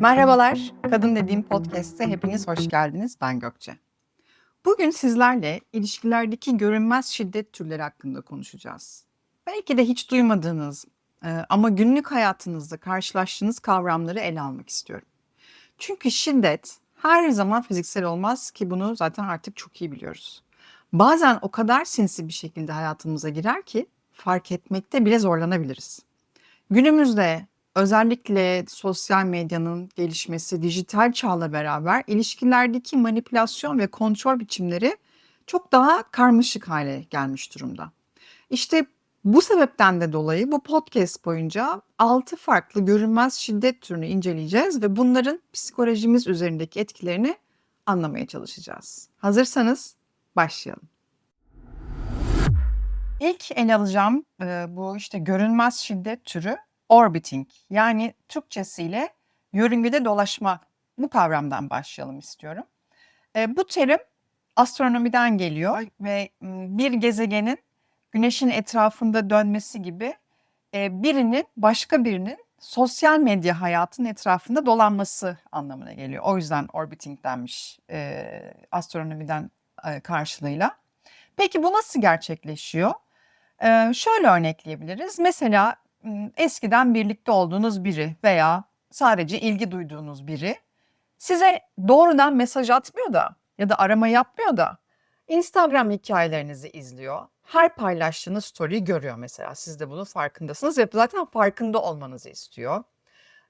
Merhabalar, Kadın Dediğim Podcast'te hepiniz hoş geldiniz. Ben Gökçe. Bugün sizlerle ilişkilerdeki görünmez şiddet türleri hakkında konuşacağız. Belki de hiç duymadığınız e, ama günlük hayatınızda karşılaştığınız kavramları ele almak istiyorum. Çünkü şiddet her zaman fiziksel olmaz ki bunu zaten artık çok iyi biliyoruz. Bazen o kadar sinsi bir şekilde hayatımıza girer ki fark etmekte bile zorlanabiliriz. Günümüzde özellikle sosyal medyanın gelişmesi, dijital çağla beraber ilişkilerdeki manipülasyon ve kontrol biçimleri çok daha karmaşık hale gelmiş durumda. İşte bu sebepten de dolayı bu podcast boyunca 6 farklı görünmez şiddet türünü inceleyeceğiz ve bunların psikolojimiz üzerindeki etkilerini anlamaya çalışacağız. Hazırsanız başlayalım. İlk ele alacağım bu işte görünmez şiddet türü orbiting yani Türkçesiyle yörüngede dolaşma bu kavramdan başlayalım istiyorum. E, bu terim astronomiden geliyor ve bir gezegenin güneşin etrafında dönmesi gibi e, birinin başka birinin sosyal medya hayatının etrafında dolanması anlamına geliyor. O yüzden orbiting denmiş e, astronomiden e, karşılığıyla. Peki bu nasıl gerçekleşiyor? Ee, şöyle örnekleyebiliriz. Mesela eskiden birlikte olduğunuz biri veya sadece ilgi duyduğunuz biri size doğrudan mesaj atmıyor da ya da arama yapmıyor da Instagram hikayelerinizi izliyor. Her paylaştığınız story'yi görüyor mesela. Siz de bunun farkındasınız ve zaten farkında olmanızı istiyor.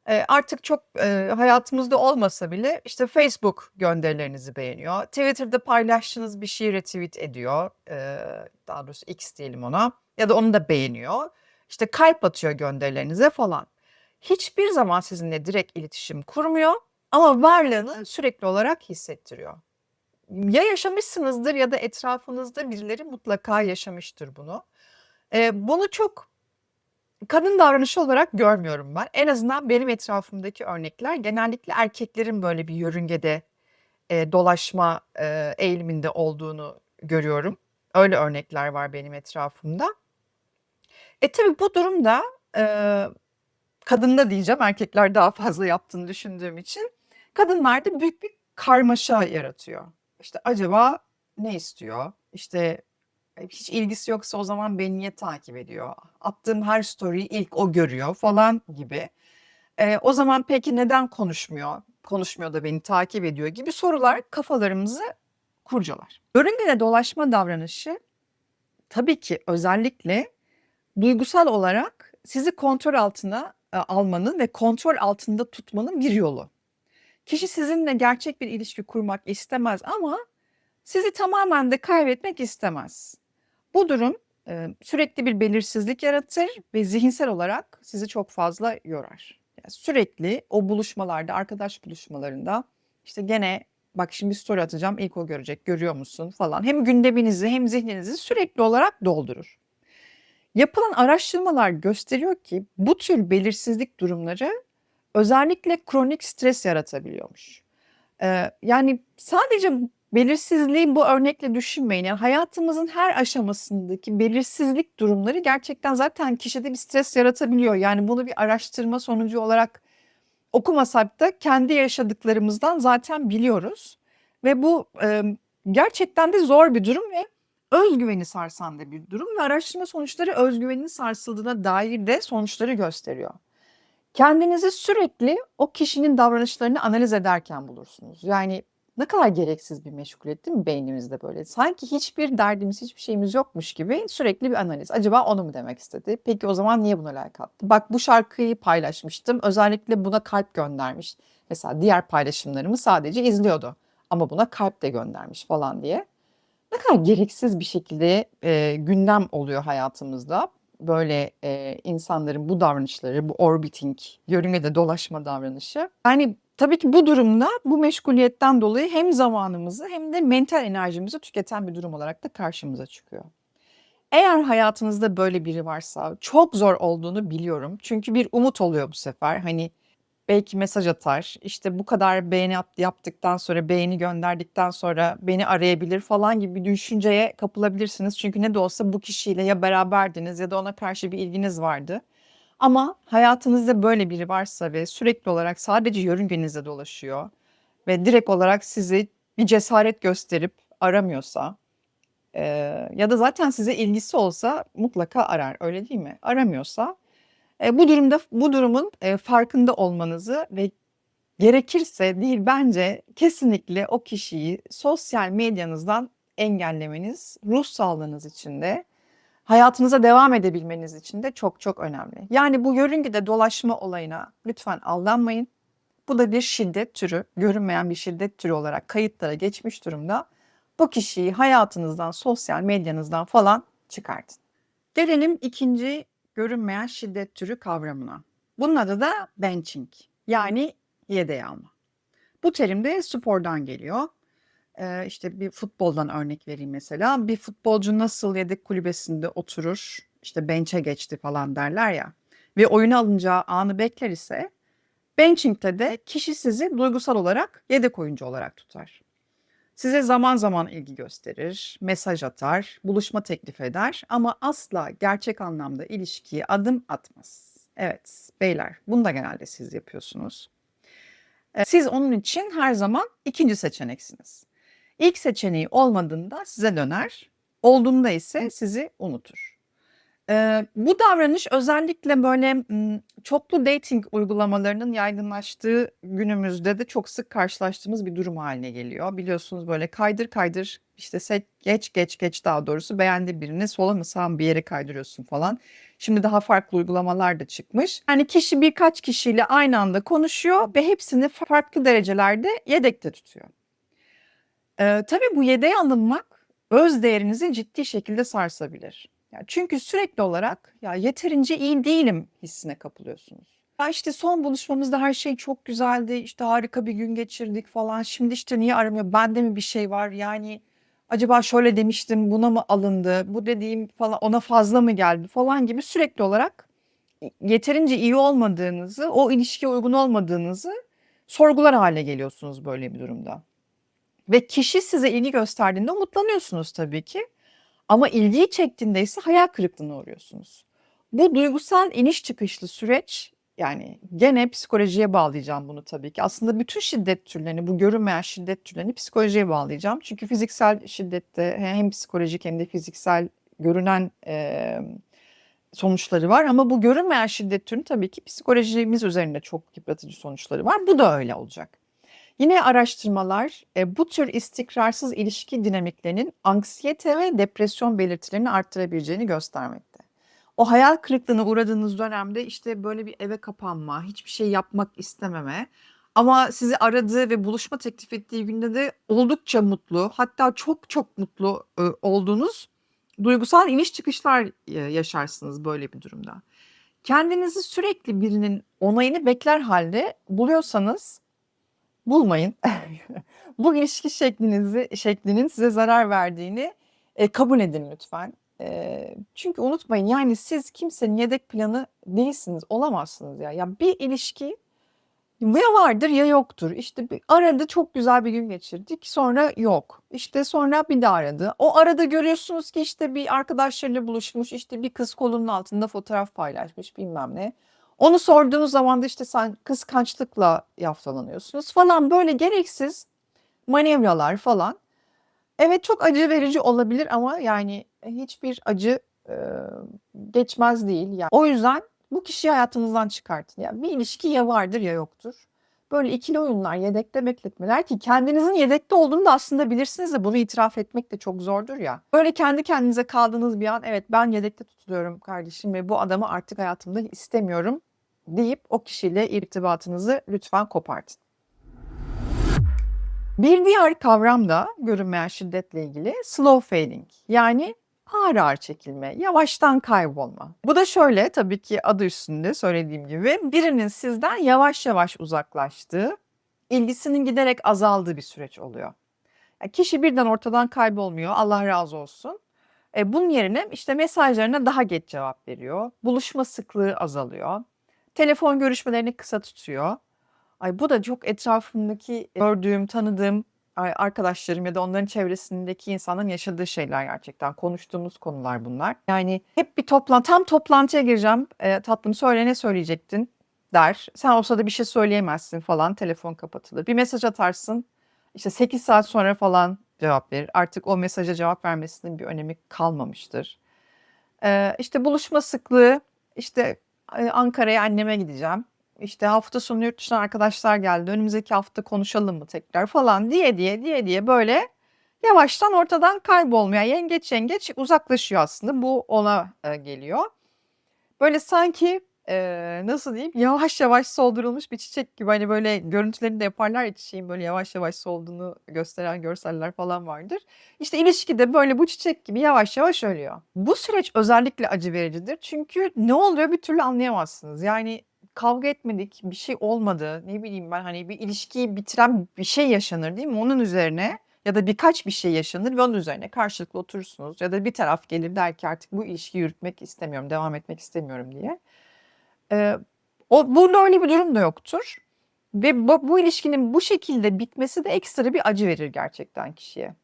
Ee, artık çok e, hayatımızda olmasa bile işte Facebook gönderilerinizi beğeniyor. Twitter'da paylaştığınız bir şeyi retweet ediyor. Ee, daha doğrusu X diyelim ona. Ya da onu da beğeniyor. İşte kalp atıyor gönderilerinize falan. Hiçbir zaman sizinle direkt iletişim kurmuyor ama varlığını sürekli olarak hissettiriyor. Ya yaşamışsınızdır ya da etrafınızda birileri mutlaka yaşamıştır bunu. Ee, bunu çok kadın davranışı olarak görmüyorum ben. En azından benim etrafımdaki örnekler genellikle erkeklerin böyle bir yörüngede e, dolaşma e, eğiliminde olduğunu görüyorum. Öyle örnekler var benim etrafımda. E tabii bu durumda e, kadında diyeceğim erkekler daha fazla yaptığını düşündüğüm için kadınlarda büyük bir karmaşa yaratıyor. İşte acaba ne istiyor? İşte e, hiç ilgisi yoksa o zaman beni niye takip ediyor? Attığım her story'yi ilk o görüyor falan gibi. E, o zaman peki neden konuşmuyor? Konuşmuyor da beni takip ediyor gibi sorular kafalarımızı kurcalar. Yörüngede dolaşma davranışı tabii ki özellikle duygusal olarak sizi kontrol altına e, almanın ve kontrol altında tutmanın bir yolu. Kişi sizinle gerçek bir ilişki kurmak istemez ama sizi tamamen de kaybetmek istemez. Bu durum e, sürekli bir belirsizlik yaratır ve zihinsel olarak sizi çok fazla yorar. Yani sürekli o buluşmalarda, arkadaş buluşmalarında işte gene bak şimdi story atacağım ilk o görecek görüyor musun falan. Hem gündeminizi hem zihninizi sürekli olarak doldurur. Yapılan araştırmalar gösteriyor ki bu tür belirsizlik durumları özellikle kronik stres yaratabiliyormuş. Ee, yani sadece belirsizliği bu örnekle düşünmeyin. Yani hayatımızın her aşamasındaki belirsizlik durumları gerçekten zaten kişide bir stres yaratabiliyor. Yani bunu bir araştırma sonucu olarak okumasak da kendi yaşadıklarımızdan zaten biliyoruz. Ve bu e, gerçekten de zor bir durum ve özgüveni sarsan da bir durum ve araştırma sonuçları özgüvenin sarsıldığına dair de sonuçları gösteriyor. Kendinizi sürekli o kişinin davranışlarını analiz ederken bulursunuz. Yani ne kadar gereksiz bir meşguliyet değil mi beynimizde böyle? Sanki hiçbir derdimiz, hiçbir şeyimiz yokmuş gibi sürekli bir analiz. Acaba onu mu demek istedi? Peki o zaman niye buna like attı? Bak bu şarkıyı paylaşmıştım. Özellikle buna kalp göndermiş. Mesela diğer paylaşımlarımı sadece izliyordu. Ama buna kalp de göndermiş falan diye. Ne kadar gereksiz bir şekilde e, gündem oluyor hayatımızda. Böyle e, insanların bu davranışları, bu orbiting, yörüngede dolaşma davranışı. Yani tabii ki bu durumda bu meşguliyetten dolayı hem zamanımızı hem de mental enerjimizi tüketen bir durum olarak da karşımıza çıkıyor. Eğer hayatınızda böyle biri varsa çok zor olduğunu biliyorum. Çünkü bir umut oluyor bu sefer. Hani belki mesaj atar. İşte bu kadar beğeni yap- yaptıktan sonra, beğeni gönderdikten sonra beni arayabilir falan gibi bir düşünceye kapılabilirsiniz. Çünkü ne de olsa bu kişiyle ya beraberdiniz ya da ona karşı bir ilginiz vardı. Ama hayatınızda böyle biri varsa ve sürekli olarak sadece yörüngenizde dolaşıyor ve direkt olarak sizi bir cesaret gösterip aramıyorsa eee, ya da zaten size ilgisi olsa mutlaka arar, öyle değil mi? Aramıyorsa e, bu durumda bu durumun e, farkında olmanızı ve gerekirse değil bence kesinlikle o kişiyi sosyal medyanızdan engellemeniz ruh sağlığınız için de hayatınıza devam edebilmeniz için de çok çok önemli. Yani bu yörüngede dolaşma olayına lütfen aldanmayın. Bu da bir şiddet türü, görünmeyen bir şiddet türü olarak kayıtlara geçmiş durumda. Bu kişiyi hayatınızdan, sosyal medyanızdan falan çıkartın. Gelelim ikinci görünmeyen şiddet türü kavramına. Bunun adı da benching yani yedeğe alma. Bu terim de spordan geliyor. Ee, işte bir futboldan örnek vereyim mesela. Bir futbolcu nasıl yedek kulübesinde oturur, işte bench'e geçti falan derler ya ve oyuna alınacağı anı bekler ise benching'de de kişi sizi duygusal olarak yedek oyuncu olarak tutar. Size zaman zaman ilgi gösterir, mesaj atar, buluşma teklif eder ama asla gerçek anlamda ilişkiye adım atmaz. Evet, beyler, bunu da genelde siz yapıyorsunuz. Eee, siz onun için her zaman ikinci seçeneksiniz. İlk seçeneği olmadığında size döner, olduğunda ise sizi unutur. Eee, bu davranış özellikle böyle, çoklu dating uygulamalarının yaygınlaştığı günümüzde de çok sık karşılaştığımız bir durum haline geliyor. Biliyorsunuz böyle kaydır kaydır, işte sek geç geç geç daha doğrusu beğendiğin birini sola mı sağa mı bir yere kaydırıyorsun falan. Şimdi daha farklı uygulamalar da çıkmış. Yani kişi birkaç kişiyle aynı anda konuşuyor ve hepsini farklı derecelerde yedekte tutuyor. Eee, tabii bu yedeğe alınmak öz değerinizi ciddi şekilde sarsabilir. Ya, çünkü sürekli olarak ya yeterince iyi değilim hissine kapılıyorsunuz. Ya, işte son buluşmamızda her şey çok güzeldi, işte harika bir gün geçirdik falan. Şimdi işte niye aramıyor? Bende mi bir şey var? Yani acaba şöyle demiştim, buna mı alındı? Bu dediğim falan ona fazla mı geldi falan gibi sürekli olarak yeterince iyi olmadığınızı, o ilişkiye uygun olmadığınızı sorgular hale geliyorsunuz böyle bir durumda. Ve kişi size ilgi gösterdiğinde umutlanıyorsunuz tabii ki. Ama ilgiyi çektiğinde ise hayal kırıklığına uğruyorsunuz. Bu duygusal iniş çıkışlı süreç yani gene psikolojiye bağlayacağım bunu tabii ki. Aslında bütün şiddet türlerini, bu görünmeyen şiddet türlerini psikolojiye bağlayacağım. Çünkü fiziksel şiddette hem psikolojik hem de fiziksel görünen emm, sonuçları var ama bu görünmeyen şiddet türünün tabii ki psikolojimiz üzerinde çok yıpratıcı sonuçları var. Bu da öyle olacak. Yine araştırmalar e, bu tür istikrarsız ilişki dinamiklerinin anksiyete ve depresyon belirtilerini arttırabileceğini göstermekte. O hayal kırıklığına uğradığınız dönemde işte böyle bir eve kapanma, hiçbir şey yapmak istememe ama sizi aradığı ve buluşma teklif ettiği günde de oldukça mutlu hatta çok çok mutlu ıı, olduğunuz duygusal iniş çıkışlar eee, yaşarsınız böyle bir durumda. Kendinizi sürekli birinin onayını bekler halde buluyorsanız bulmayın. Bu ilişki şeklinizi şeklinin size zarar verdiğini, eee, kabul edin lütfen. Eee, çünkü unutmayın, yani siz kimsenin yedek planı değilsiniz, olamazsınız ya. Ya bir ilişki ya vardır ya yoktur. İşte bir aradı, çok güzel bir gün geçirdik, sonra yok. İşte sonra bir daha aradı. O arada görüyorsunuz ki işte bir arkadaşlarıyla buluşmuş, işte bir kız kolunun altında fotoğraf paylaşmış, bilmem ne. Onu sorduğunuz zaman da işte sen kıskançlıkla yaftalanıyorsunuz falan böyle gereksiz manevralar falan. Evet, çok acı verici olabilir ama yani hiçbir acı, eee, geçmez değil. Ya, o yüzden bu kişiyi hayatınızdan çıkartın. Ya bir ilişki ya vardır ya yoktur. Böyle ikili oyunlar, yedekte bekletmeler ki kendinizin yedekte olduğunu da aslında bilirsiniz de bunu itiraf etmek de çok zordur ya. Böyle kendi kendinize kaldığınız bir an, evet ben yedekte tutuluyorum kardeşim ve bu adamı artık hayatımda istemiyorum deyip o kişiyle irtibatınızı lütfen kopartın. Bir diğer kavram da görünmeyen şiddetle ilgili slow fading yani ağır ağır çekilme, yavaştan kaybolma. Bu da şöyle tabii ki adı üstünde söylediğim gibi birinin sizden yavaş yavaş uzaklaştığı, ilgisinin giderek azaldığı bir süreç oluyor. Ya kişi birden ortadan kaybolmuyor, Allah razı olsun. E, bunun yerine işte mesajlarına daha geç cevap veriyor, buluşma sıklığı azalıyor, telefon görüşmelerini kısa tutuyor. Ay bu da çok etrafımdaki gördüğüm, tanıdığım arkadaşlarım ya da onların çevresindeki insanların yaşadığı şeyler gerçekten. Konuştuğumuz konular bunlar. Yani hep bir toplan tam toplantıya gireceğim. Eee, "Tatlım söyle, ne söyleyecektin?" der. Sen o sırada bir şey söyleyemezsin falan, telefon kapatılır. Bir mesaj atarsın, işte 8 saat sonra falan cevap verir. Artık o mesaja cevap vermesinin bir önemi kalmamıştır. Eee, işte buluşma sıklığı, işte, eee, Ankara'ya anneme gideceğim. İşte hafta sonu yurt dışından arkadaşlar geldi. Önümüzdeki hafta konuşalım mı tekrar falan diye diye diye diye böyle yavaştan ortadan kaybolmaya yengeç yengeç uzaklaşıyor aslında. Bu ona, eee, geliyor. Böyle sanki, eee, nasıl diyeyim, yavaş yavaş soldurulmuş bir çiçek gibi, hani, böyle görüntülerini de yaparlar ya çiçeğin böyle yavaş yavaş solduğunu gösteren görseller falan vardır. İşte ilişki de böyle bu çiçek gibi yavaş yavaş ölüyor. Bu süreç özellikle acı vericidir. Çünkü ne oluyor bir türlü anlayamazsınız. Yani kavga etmedik, bir şey olmadı, ne bileyim ben, hani, bir ilişkiyi bitiren bir şey yaşanır, değil mi? Onun üzerine ya da birkaç bir şey yaşanır ve onun üzerine karşılıklı oturursunuz ya da bir taraf gelir der ki artık bu ilişkiyi yürütmek istemiyorum, devam etmek istemiyorum diye. Eee, o burada öyle bir durum da yoktur ve bu bu ilişkinin bu şekilde bitmesi de ekstra bir acı verir gerçekten kişiye.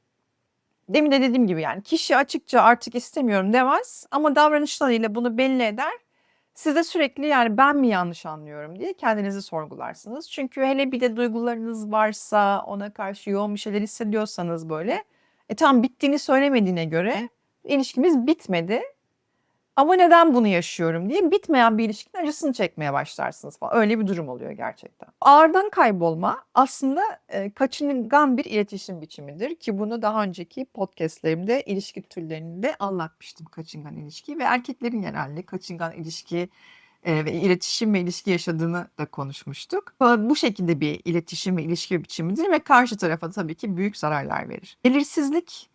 Demin de dediğim gibi yani kişi açıkça artık istemiyorum demez ama davranışlarıyla bunu belli eder. Siz de sürekli yani ben mi yanlış anlıyorum diye kendinizi sorgularsınız. Çünkü hele bir de duygularınız varsa, ona karşı yoğun bir şeyler hissediyorsanız böyle, e, tamam bittiğini söylemediğine göre ilişkimiz bitmedi ama neden bunu yaşıyorum diye bitmeyen bir ilişkinin acısını çekmeye başlarsınız falan. Öyle bir durum oluyor gerçekten. Ağırdan kaybolma aslında, eee, kaçıngan bir iletişim biçimidir ki bunu daha önceki podcast'lerimde ilişki türlerinde anlatmıştım kaçıngan ilişkiyi ve erkeklerin genelde kaçıngan ilişki, eee, ve iletişim ve ilişki yaşadığını da konuşmuştuk. Bu şekilde bir iletişim ve ilişki biçimidir ve karşı tarafa tabii ki büyük zararlar verir. Belirsizlik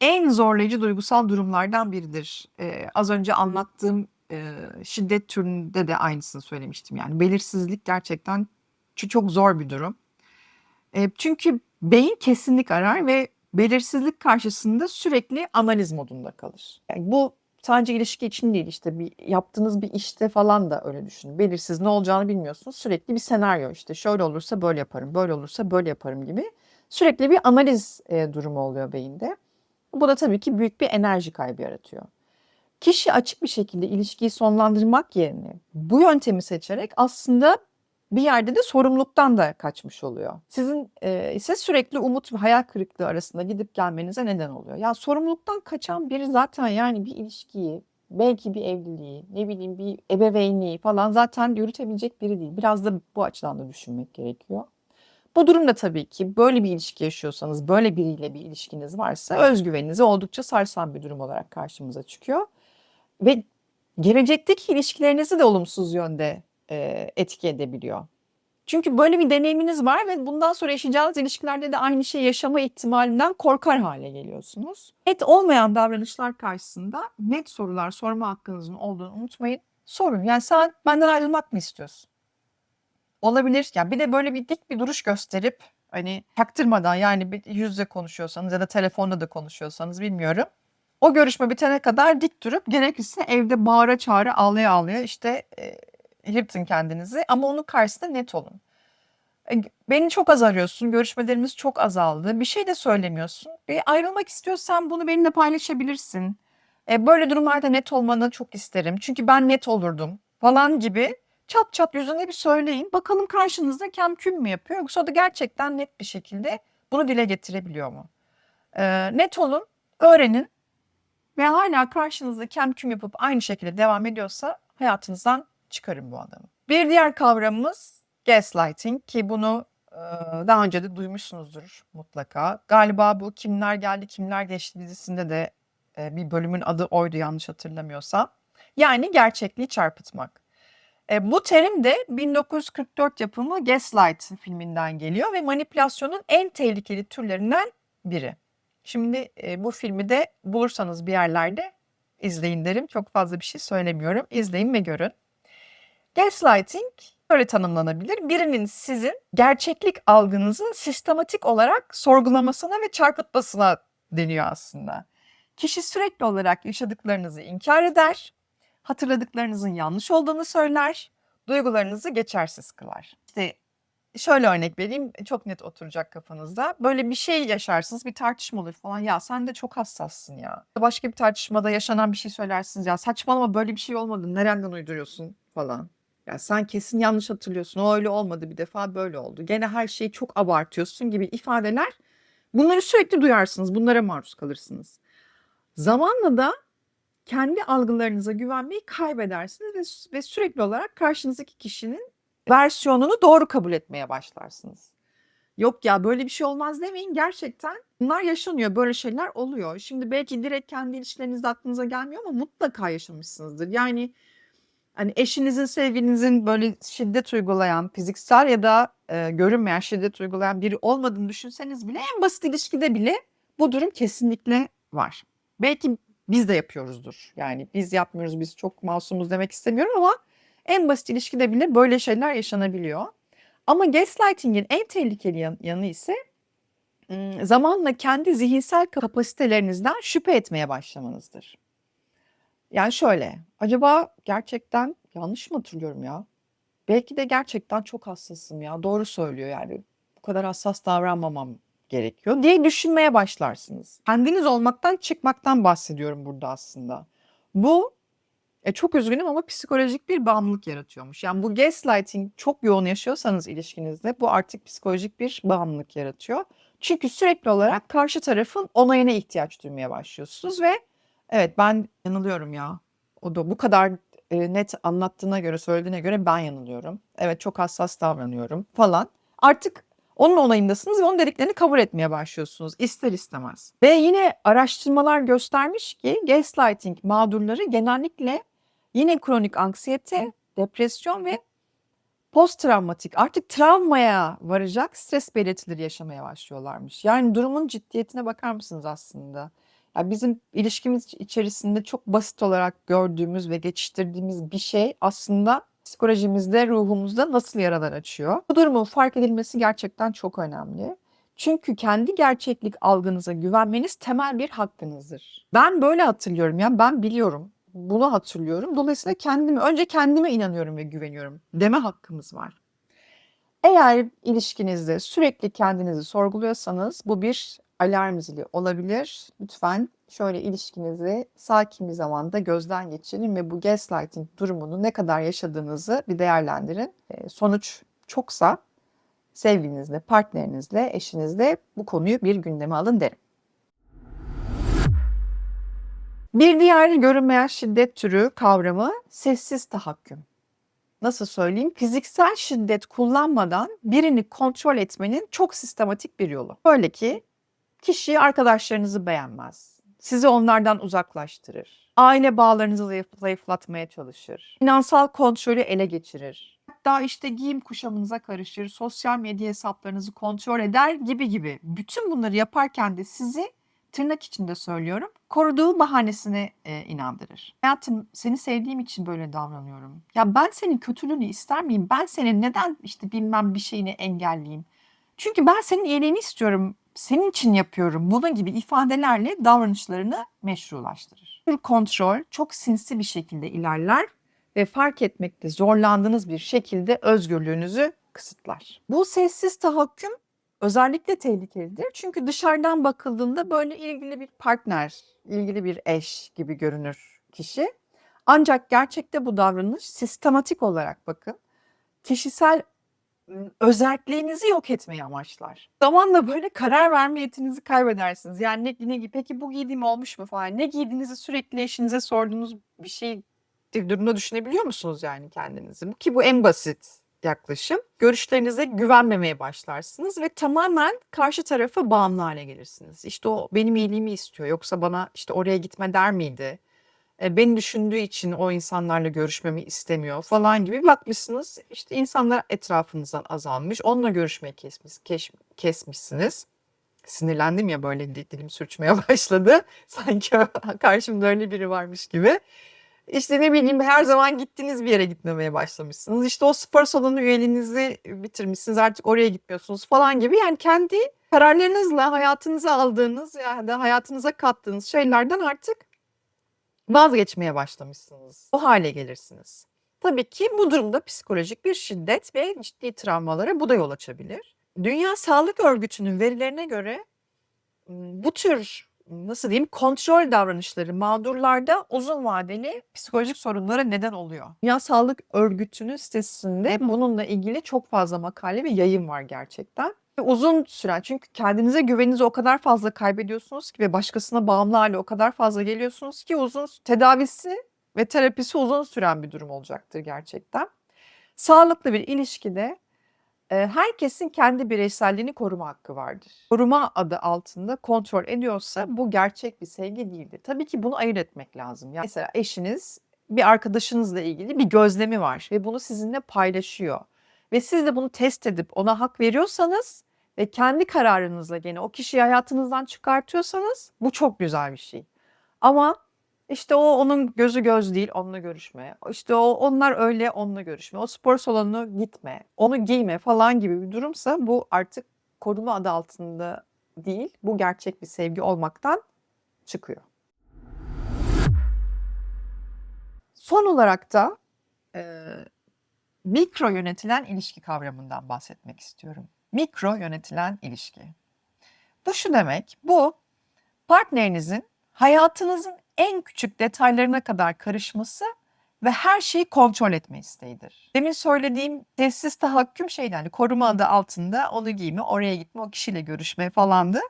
en zorlayıcı duygusal durumlardan biridir. Eee, az önce anlattığım, eee, şiddet türünde de aynısını söylemiştim. Yani belirsizlik gerçekten ço çok zor bir durum. Eee, çünkü beyin kesinlik arar ve belirsizlik karşısında sürekli analiz modunda kalır. Yani bu sadece ilişki için değil, işte bir yaptığınız bir işte falan da öyle düşünün. Belirsiz, ne olacağını bilmiyorsunuz. Sürekli bir senaryo, işte şöyle olursa böyle yaparım, böyle olursa böyle yaparım gibi sürekli bir analiz, eee, durumu oluyor beyinde. Bu da tabii ki büyük bir enerji kaybı yaratıyor. Kişi açık bir şekilde ilişkiyi sonlandırmak yerine bu yöntemi seçerek aslında bir yerde de sorumluluktan da kaçmış oluyor. Sizin, eee, ise sürekli umut ve hayal kırıklığı arasında gidip gelmenize neden oluyor. Ya sorumluluktan kaçan biri zaten yani bir ilişkiyi, belki bir evliliği, ne bileyim bir ebeveynliği falan zaten yürütebilecek biri değil. Biraz da bu açıdan da düşünmek gerekiyor. Bu durumda tabii ki böyle bir ilişki yaşıyorsanız, böyle biriyle bir ilişkiniz varsa öz güveninizi oldukça sarsan bir durum olarak karşımıza çıkıyor ve gelecekteki ilişkilerinizi de olumsuz yönde, eee, etki edebiliyor. Çünkü böyle bir deneyiminiz var ve bundan sonra yaşayacağınız ilişkilerde de aynı şeyi yaşama ihtimalinden korkar hâle geliyorsunuz. Net olmayan davranışlar karşısında net sorular sorma hakkınızın olduğunu unutmayın. Sorun. Yani sen benden ayrılmak mı istiyorsun? Olabilir. Ya bir de böyle bir dik bir duruş gösterip, hani, çaktırmadan yani bir yüz yüze konuşuyorsanız ya da telefonda da konuşuyorsanız bilmiyorum. O görüşme bitene kadar dik durup gerekirse evde bağıra çağıra, ağlaya ağlaya, işte, eee, yırtın kendinizi ama onun karşısında net olun. E, beni çok az arıyorsun, görüşmelerimiz çok azaldı, bir şey de söylemiyorsun. E, ayrılmak istiyorsan bunu benimle paylaşabilirsin. E, böyle durumlarda net olmanı çok isterim çünkü ben net olurdum falan gibi çat çat yüzüne bir söyleyin. Bakalım karşınızda kem küm mü yapıyor yoksa da gerçekten net bir şekilde bunu dile getirebiliyor mu? Eee, net olun, öğrenin ve hâlâ karşınızda kem küm yapıp aynı şekilde devam ediyorsa hayatınızdan çıkarın bu adamı. Bir diğer kavramımız gaslighting ki bunu, ııı, daha önce de duymuşsunuzdur mutlaka. Galiba bu Kimler Geldi Kimler Geçti dizisinde de, eee, bir bölümün adı oydu yanlış hatırlamıyorsam. Yani gerçekliği çarpıtmak. Eee, bu terim de 1944 yapımı Gaslight filminden geliyor ve manipülasyonun en tehlikeli türlerinden biri. Şimdi, eee, bu filmi de bulursanız bir yerlerde izleyin derim. Çok fazla bir şey söylemiyorum. İzleyin ve görün. Gaslighting böyle tanımlanabilir. Birinin sizin gerçeklik algınızı sistematik olarak sorgulamasına ve çarpıtmasına deniyor aslında. Kişi sürekli olarak yaşadıklarınızı inkâr eder, hatırladıklarınızın yanlış olduğunu söyler, duygularınızı geçersiz kılar. İşte, şöyle örnek vereyim, çok net oturacak kafanızda. Böyle bir şey yaşarsınız, bir tartışma olur falan. Ya sen de çok hassassın ya. Başka bir tartışmada yaşanan bir şey söylersiniz. Ya saçmalama böyle bir şey olmadı. Nereden uyduruyorsun falan. Ya sen kesin yanlış hatırlıyorsun. O öyle olmadı bir defa böyle oldu. Gene her şeyi çok abartıyorsun gibi ifadeler. Bunları sürekli duyarsınız. Bunlara maruz kalırsınız. Zamanla da kendi algılarınıza güvenmeyi kaybedersiniz ve, ve sürekli olarak karşınızdaki kişinin versiyonunu doğru kabul etmeye başlarsınız. Yok ya böyle bir şey olmaz demeyin gerçekten bunlar yaşanıyor böyle şeyler oluyor. Şimdi belki direkt kendi ilişkilerinizde aklınıza gelmiyor ama mutlaka yaşamışsınızdır. Yani hani eşinizin sevgilinizin böyle şiddet uygulayan fiziksel ya da e, görünmeyen şiddet uygulayan biri olmadığını düşünseniz bile en basit ilişkide bile bu durum kesinlikle var. Belki biz de yapıyoruzdur. Yani biz yapmıyoruz, biz çok masumuz demek istemiyorum ama en basit ilişkide bile böyle şeyler yaşanabiliyor. Ama gaslighting'in en tehlikeli yan- yanı ise zamanla kendi zihinsel kapasitelerinizden şüphe etmeye başlamanızdır. Yani şöyle, acaba gerçekten yanlış mı hatırlıyorum ya? Belki de gerçekten çok hassasım ya. Doğru söylüyor yani. Bu kadar hassas davranmamam gerekiyor diye düşünmeye başlarsınız. Kendiniz olmaktan çıkmaktan bahsediyorum burada aslında. Bu e, çok üzgünüm ama psikolojik bir bağımlılık yaratıyormuş. Yani bu gaslighting çok yoğun yaşıyorsanız ilişkinizde bu artık psikolojik bir bağımlılık yaratıyor. Çünkü sürekli olarak karşı tarafın onayına ihtiyaç duymaya başlıyorsunuz ve evet ben yanılıyorum ya. O da bu kadar e, net anlattığına göre, söylediğine göre ben yanılıyorum. Evet çok hassas davranıyorum falan. Artık onun onayındasınız ve onun dediklerini kabul etmeye başlıyorsunuz ister istemez. Ve yine araştırmalar göstermiş ki gaslighting mağdurları genellikle yine kronik anksiyete, depresyon ve post travmatik artık travmaya varacak stres belirtileri yaşamaya başlıyorlarmış. Yani durumun ciddiyetine bakar mısınız aslında? Ya bizim ilişkimiz içerisinde çok basit olarak gördüğümüz ve geçiştirdiğimiz bir şey aslında psikolojimizde, ruhumuzda nasıl yaralar açıyor? Bu durumun fark edilmesi gerçekten çok önemli. Çünkü kendi gerçeklik algınıza güvenmeniz temel bir hakkınızdır. Ben böyle hatırlıyorum ya ben biliyorum. Bunu hatırlıyorum. Dolayısıyla kendimi önce kendime inanıyorum ve güveniyorum deme hakkımız var. Eğer ilişkinizde sürekli kendinizi sorguluyorsanız bu bir alarm zili olabilir. Lütfen şöyle ilişkinizi sakin bir zamanda gözden geçirin ve bu gaslighting durumunu ne kadar yaşadığınızı bir değerlendirin. E, sonuç çoksa sevgilinizle, partnerinizle, eşinizle bu konuyu bir gündeme alın derim. Bir diğer görünmeyen şiddet türü kavramı sessiz tahakküm. Nasıl söyleyeyim? Fiziksel şiddet kullanmadan birini kontrol etmenin çok sistematik bir yolu. Böyle ki kişi arkadaşlarınızı beğenmez. Sizi onlardan uzaklaştırır. Aile bağlarınızı zayıf- zayıflatmaya çalışır. Finansal kontrolü ele geçirir. Hatta işte giyim kuşamınıza karışır, sosyal medya hesaplarınızı kontrol eder gibi gibi. Bütün bunları yaparken de sizi tırnak içinde söylüyorum, koruduğu bahanesine e, inandırır. Hayatım seni sevdiğim için böyle davranıyorum. Ya ben senin kötülüğünü ister miyim? Ben senin neden işte bilmem bir şeyini engelleyeyim? Çünkü ben senin iyiliğini istiyorum. Senin için yapıyorum. Bunun gibi ifadelerle davranışlarını meşrulaştırır. Bu kontrol çok sinsi bir şekilde ilerler ve fark etmekte zorlandığınız bir şekilde özgürlüğünüzü kısıtlar. Bu sessiz tahakküm özellikle tehlikelidir. Çünkü dışarıdan bakıldığında böyle ilgili bir partner, ilgili bir eş gibi görünür kişi. Ancak gerçekte bu davranış sistematik olarak bakın kişisel özelliğinizi yok etmeyi amaçlar. Zamanla böyle karar verme yetinizi kaybedersiniz. Yani ne, ne peki bu giydiğim olmuş mu falan. Ne giydiğinizi sürekli eşinize sorduğunuz bir şey durumda düşünebiliyor musunuz yani kendinizi? Ki bu en basit yaklaşım. Görüşlerinize güvenmemeye başlarsınız ve tamamen karşı tarafa bağımlı hale gelirsiniz. İşte o benim iyiliğimi istiyor yoksa bana işte oraya gitme der miydi? E, beni düşündüğü için o insanlarla görüşmemi istemiyor falan gibi bakmışsınız. İşte insanlar etrafınızdan azalmış. Onunla görüşmeyi kesmiş, keş- kesmişsiniz. Sinirlendim ya böyle di- dilim sürçmeye başladı. Sanki karşımda öyle biri varmış gibi. İşte ne bileyim her zaman gittiğiniz bir yere gitmemeye başlamışsınız. İşte o spor salonu üyeliğinizi bitirmişsiniz artık oraya gitmiyorsunuz falan gibi. Yani kendi kararlarınızla hayatınıza aldığınız ya da hayatınıza kattığınız şeylerden artık vazgeçmeye başlamışsınız. O hale gelirsiniz. Tabii ki bu durumda psikolojik bir şiddet ve ciddi travmalara bu da yol açabilir. Dünya Sağlık Örgütü'nün verilerine göre bu tür nasıl diyeyim kontrol davranışları mağdurlarda uzun vadeli psikolojik sorunlara neden oluyor. Dünya Sağlık Örgütü'nün sitesinde bununla ilgili çok fazla makale ve yayın var gerçekten. Ve uzun süren çünkü kendinize güveninizi o kadar fazla kaybediyorsunuz ki ve başkasına bağımlı hale o kadar fazla geliyorsunuz ki uzun tedavisi ve terapisi uzun süren bir durum olacaktır gerçekten. Sağlıklı bir ilişkide herkesin kendi bireyselliğini koruma hakkı vardır. Koruma adı altında kontrol ediyorsa bu gerçek bir sevgi değildir. Tabii ki bunu ayırt etmek lazım. Yani mesela eşiniz bir arkadaşınızla ilgili bir gözlemi var ve bunu sizinle paylaşıyor. Ve siz de bunu test edip ona hak veriyorsanız ve kendi kararınızla gene o kişiyi hayatınızdan çıkartıyorsanız bu çok güzel bir şey. Ama işte o onun gözü göz değil, onunla görüşme. İşte o onlar öyle, onunla görüşme. O spor salonuna gitme, onu giyme falan gibi bir durumsa bu artık koruma adı altında değil, bu gerçek bir sevgi olmaktan çıkıyor. Son olarak da e, mikro yönetilen ilişki kavramından bahsetmek istiyorum. Mikro yönetilen ilişki. Bu şu demek, bu partnerinizin hayatınızın en küçük detaylarına kadar karışması ve her şeyi kontrol etme isteğidir. Demin söylediğim sessiz tahakküm şeydi hani koruma adı altında onu giyme, oraya gitme, o kişiyle görüşme falandı.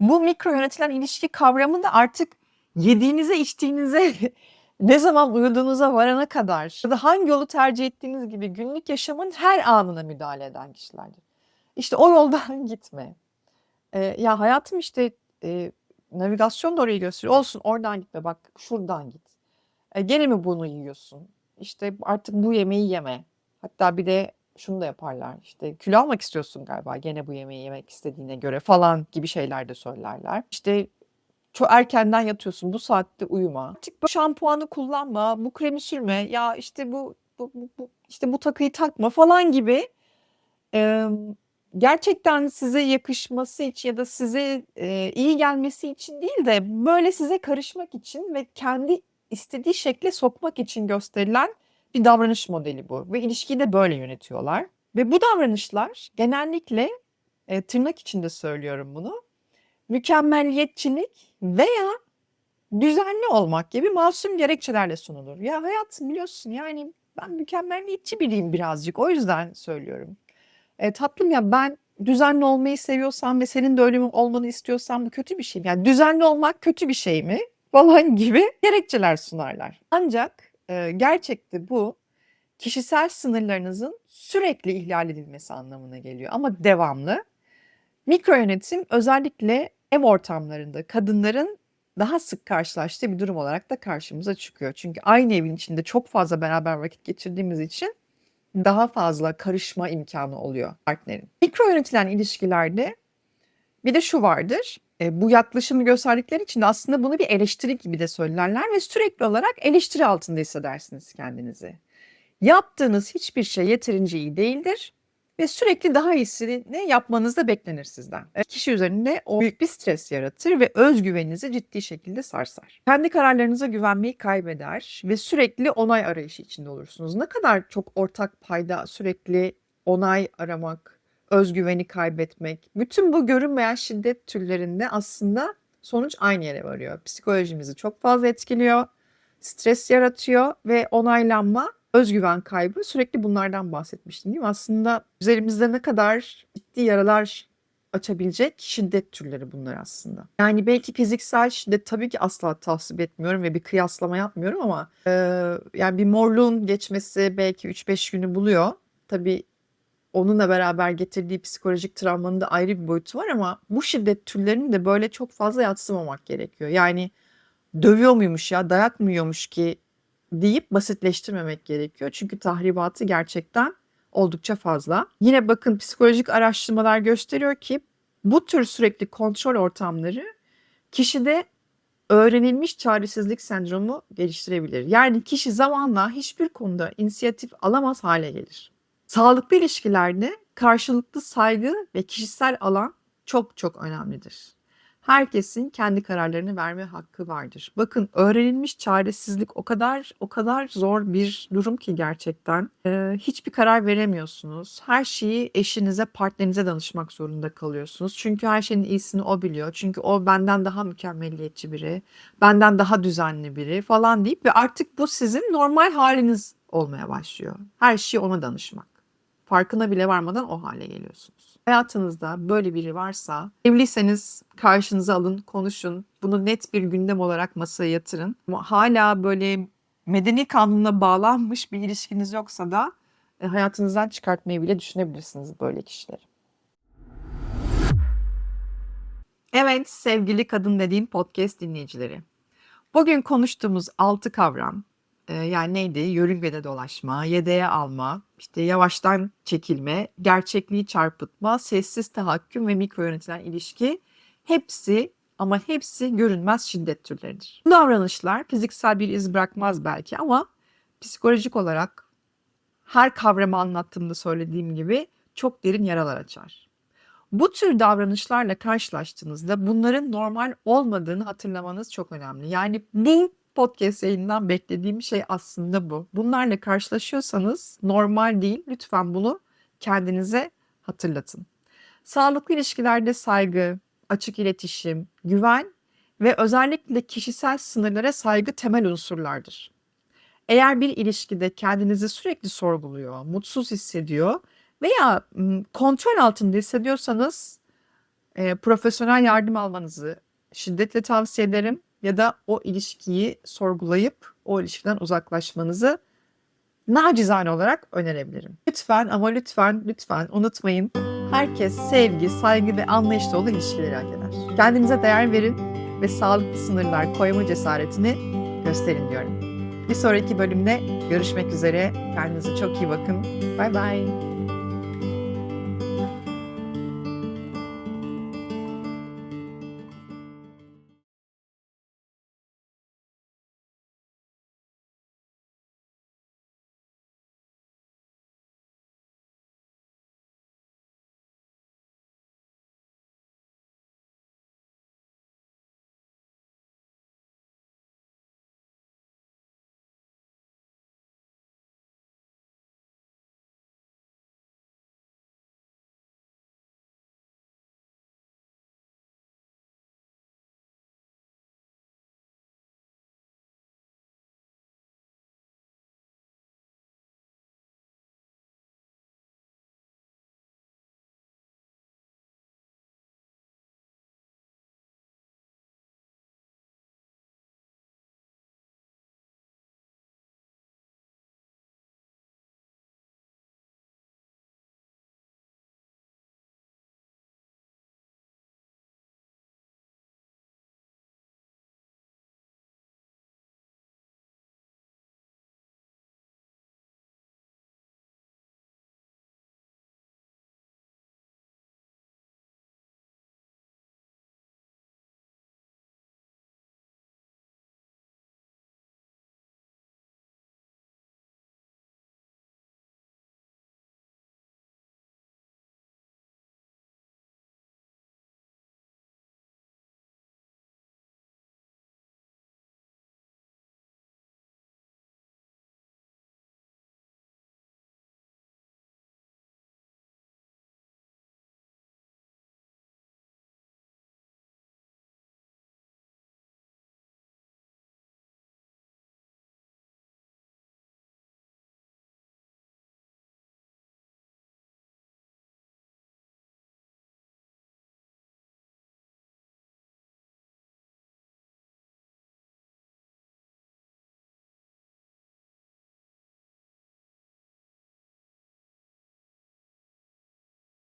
Bu mikro yönetilen ilişki kavramı da artık yediğinize içtiğinize ne zaman uyuduğunuza varana kadar ya da hangi yolu tercih ettiğiniz gibi günlük yaşamın her anına müdahale eden kişilerdir. İşte o yoldan gitme. Ee, ya hayatım işte e, navigasyon da orayı gösteriyor. Olsun oradan gitme bak şuradan git. E, gene mi bunu yiyorsun? İşte artık bu yemeği yeme. Hatta bir de şunu da yaparlar. İşte kilo almak istiyorsun galiba gene bu yemeği yemek istediğine göre falan gibi şeyler de söylerler. İşte çok erkenden yatıyorsun bu saatte uyuma. Artık bu şampuanı kullanma, bu kremi sürme. Ya işte bu, bu, bu, bu işte bu takıyı takma falan gibi e, gerçekten size yakışması için ya da size e, iyi gelmesi için değil de böyle size karışmak için ve kendi istediği şekle sokmak için gösterilen bir davranış modeli bu ve ilişkiyi de böyle yönetiyorlar. Ve bu davranışlar genellikle e, tırnak içinde söylüyorum bunu. Mükemmelliyetçilik veya düzenli olmak gibi masum gerekçelerle sunulur. Ya hayatım biliyorsun yani ben mükemmelliyetçi biriyim birazcık o yüzden söylüyorum. E, tatlım ya ben düzenli olmayı seviyorsam ve senin de öyle olmanı istiyorsam bu kötü bir şey mi? Yani düzenli olmak kötü bir şey mi? Falan gibi gerekçeler sunarlar. Ancak e, gerçekte bu kişisel sınırlarınızın sürekli ihlal edilmesi anlamına geliyor ama devamlı. Mikro yönetim özellikle ev ortamlarında kadınların daha sık karşılaştığı bir durum olarak da karşımıza çıkıyor. Çünkü aynı evin içinde çok fazla beraber vakit geçirdiğimiz için daha fazla karışma imkanı oluyor partnerin. Mikro yönetilen ilişkilerde bir de şu vardır. E, bu yaklaşımı gösterdikleri için aslında bunu bir eleştiri gibi de söylerler ve sürekli olarak eleştiri altında hissedersiniz kendinizi. Yaptığınız hiçbir şey yeterince iyi değildir ve sürekli daha iyisini yapmanız da beklenir sizden. E, kişi üzerinde o büyük bir stres yaratır ve özgüveninizi ciddi şekilde sarsar. Kendi kararlarınıza güvenmeyi kaybeder ve sürekli onay arayışı içinde olursunuz. Ne kadar çok ortak payda sürekli onay aramak, özgüveni kaybetmek, bütün bu görünmeyen şiddet türlerinde aslında sonuç aynı yere varıyor. Psikolojimizi çok fazla etkiliyor, stres yaratıyor ve onaylanma özgüven kaybı sürekli bunlardan bahsetmiştim değil mi? Aslında üzerimizde ne kadar ciddi yaralar açabilecek şiddet türleri bunlar aslında. Yani belki fiziksel şiddet tabii ki asla tasvip etmiyorum ve bir kıyaslama yapmıyorum ama e, yani bir morluğun geçmesi belki 3-5 günü buluyor. Tabii onunla beraber getirdiği psikolojik travmanın da ayrı bir boyutu var ama bu şiddet türlerini de böyle çok fazla yatsımamak gerekiyor. Yani dövüyor muymuş ya dayak mı yiyormuş ki deyip basitleştirmemek gerekiyor. Çünkü tahribatı gerçekten oldukça fazla. Yine bakın psikolojik araştırmalar gösteriyor ki bu tür sürekli kontrol ortamları kişide öğrenilmiş çaresizlik sendromu geliştirebilir. Yani kişi zamanla hiçbir konuda inisiyatif alamaz hale gelir. Sağlıklı ilişkilerde karşılıklı saygı ve kişisel alan çok çok önemlidir. Herkesin kendi kararlarını verme hakkı vardır. Bakın öğrenilmiş çaresizlik o kadar o kadar zor bir durum ki gerçekten. Ee, hiçbir karar veremiyorsunuz. Her şeyi eşinize, partnerinize danışmak zorunda kalıyorsunuz. Çünkü her şeyin iyisini o biliyor. Çünkü o benden daha mükemmeliyetçi biri, benden daha düzenli biri falan deyip ve artık bu sizin normal haliniz olmaya başlıyor. Her şeyi ona danışmak. Farkına bile varmadan o hale geliyorsunuz. Hayatınızda böyle biri varsa evliyseniz karşınıza alın, konuşun. Bunu net bir gündem olarak masaya yatırın. Ama hala böyle medeni kanunla bağlanmış bir ilişkiniz yoksa da e, hayatınızdan çıkartmayı bile düşünebilirsiniz böyle kişileri. Evet sevgili kadın dediğin podcast dinleyicileri. Bugün konuştuğumuz altı kavram yani neydi? Yörüngede dolaşma, yedeğe alma, işte yavaştan çekilme, gerçekliği çarpıtma, sessiz tahakküm ve mikro yönetilen ilişki hepsi ama hepsi görünmez şiddet türleridir. Bu davranışlar fiziksel bir iz bırakmaz belki ama psikolojik olarak her kavramı anlattığımda söylediğim gibi çok derin yaralar açar. Bu tür davranışlarla karşılaştığınızda bunların normal olmadığını hatırlamanız çok önemli. Yani bu podcast yayından beklediğim şey aslında bu. Bunlarla karşılaşıyorsanız normal değil. Lütfen bunu kendinize hatırlatın. Sağlıklı ilişkilerde saygı, açık iletişim, güven ve özellikle kişisel sınırlara saygı temel unsurlardır. Eğer bir ilişkide kendinizi sürekli sorguluyor, mutsuz hissediyor veya kontrol altında hissediyorsanız e, profesyonel yardım almanızı şiddetle tavsiye ederim ya da o ilişkiyi sorgulayıp o ilişkiden uzaklaşmanızı nacizane olarak önerebilirim. Lütfen ama lütfen lütfen unutmayın. Herkes sevgi, saygı ve anlayış dolu ilişkileri hak eder. Kendinize değer verin ve sağlıklı sınırlar koyma cesaretini gösterin diyorum. Bir sonraki bölümde görüşmek üzere. Kendinize çok iyi bakın. Bay bay.